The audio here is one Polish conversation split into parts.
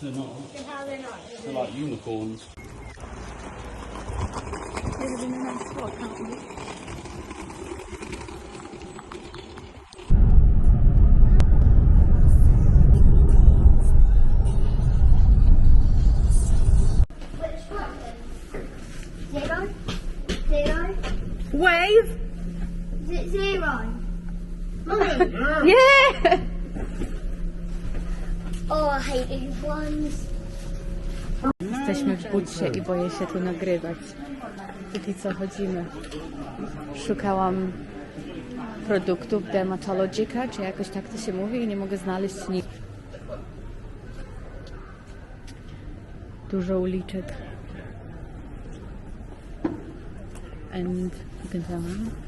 They're not. Then how are not? They're, They're like unicorns. They'd have been a nice spot, can't they? Zero. Zero. Wave. Zero. yeah. Hate these ones. Jesteśmy w bucie i boję się tu nagrywać. Póki co chodzimy. Szukałam produktów Dermatologica, czy jakoś tak to się mówi i nie mogę znaleźć nic. Dużo uliczek. And you can tell me.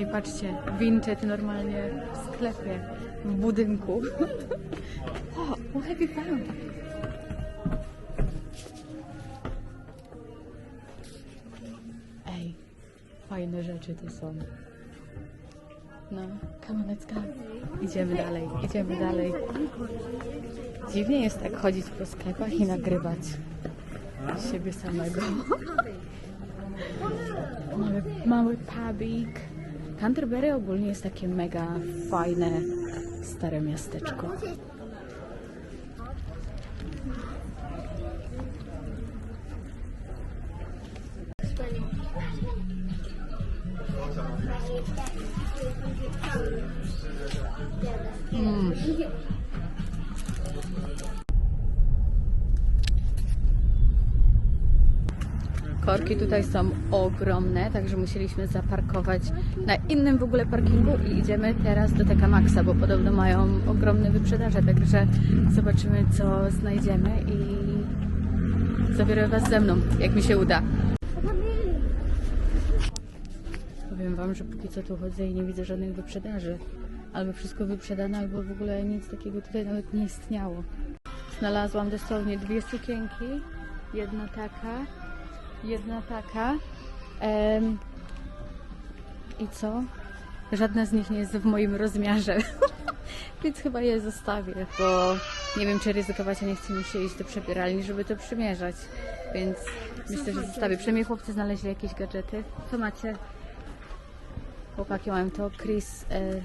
there. Ej, patrzcie, Vinted normalnie w sklepie, w budynku. oh, what have you found? Ej, fajne rzeczy tu są. No, come on, let's go. Idziemy dalej, idziemy dalej. Dziwnie jest tak chodzić po sklepach i nagrywać siebie samego. Mamy, mały pubik. Canterbury ogólnie jest takie mega fajne, stare miasteczko. Korki tutaj są ogromne, także musieliśmy zaparkować na innym w ogóle parkingu i idziemy teraz do TK Maxa, bo podobno mają ogromne wyprzedaże, także zobaczymy co znajdziemy i zabiorę Was ze mną, jak mi się uda. Powiem Wam, że póki co tu chodzę i nie widzę żadnych wyprzedaży. Albo wszystko wyprzedane, albo w ogóle nic takiego tutaj nawet nie istniało. Znalazłam dosłownie dwie sukienki. Jedna taka, jedna taka. Em, I co? Żadna z nich nie jest w moim rozmiarze. Więc chyba je zostawię, bo nie wiem, czy ryzykować, a nie chce mi się iść do przebieralni, żeby to przymierzać. Więc myślę, że zostawię. Przynajmniej chłopcy znaleźli jakieś gadżety. Co macie? Chłopaki mają to. Chris e,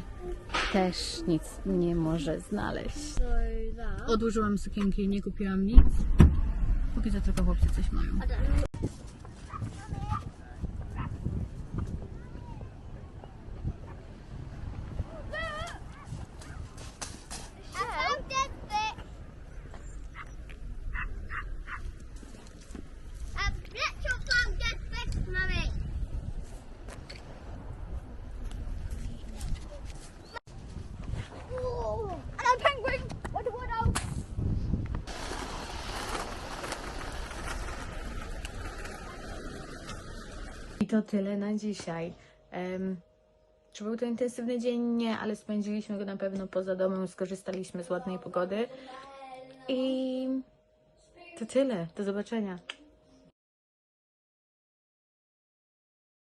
też nic nie może znaleźć. Odłożyłam sukienki i nie kupiłam nic. Póki co tylko chłopcy coś mają. I found dead fish. Um, let's not find dead fish, Mummy. Oh, and a penguin! What, what else? I to tyle na dzisiaj. Em, czy był to intensywny dzień? Nie, ale spędziliśmy go na pewno poza domem, skorzystaliśmy z ładnej pogody. I to tyle. Do zobaczenia.